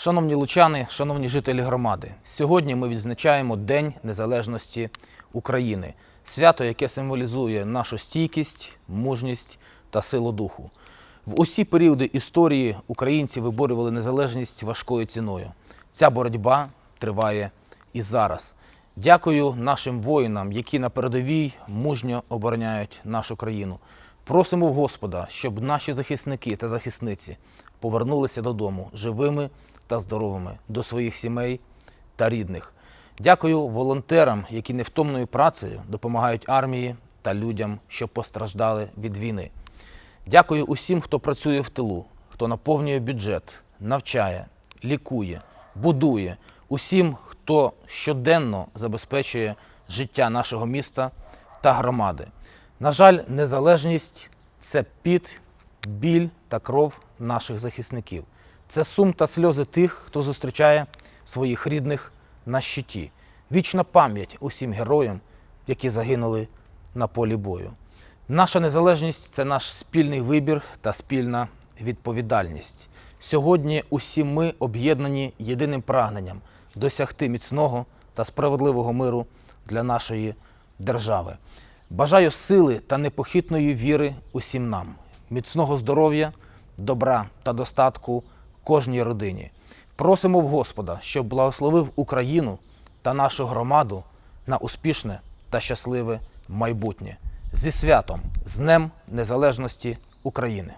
Шановні лучани, шановні жителі громади, сьогодні ми відзначаємо День Незалежності України, свято, яке символізує нашу стійкість, мужність та силу духу. В усі періоди історії українці виборювали незалежність важкою ціною. Ця боротьба триває і зараз. Дякую нашим воїнам, які на передовій мужньо обороняють нашу країну. Просимо Господа, щоб наші захисники та захисниці повернулися додому живими та здоровими до своїх сімей та рідних. Дякую волонтерам, які невтомною працею допомагають армії та людям, що постраждали від війни. Дякую усім, хто працює в тилу, хто наповнює бюджет, навчає, лікує, будує, усім, хто щоденно забезпечує життя нашого міста та громади. На жаль, незалежність це піт, біль та кров наших захисників. Це сум та сльози тих, хто зустрічає своїх рідних на щиті. Вічна пам'ять усім героям, які загинули на полі бою. Наша незалежність це наш спільний вибір та спільна відповідальність. Сьогодні усі ми об'єднані єдиним прагненням досягти міцного та справедливого миру для нашої держави. Бажаю сили та непохитної віри усім нам, міцного здоров'я, добра та достатку кожній родині. Просимо в Господа, щоб благословив Україну та нашу громаду на успішне та щасливе майбутнє. Зі святом, з Днем Незалежності України!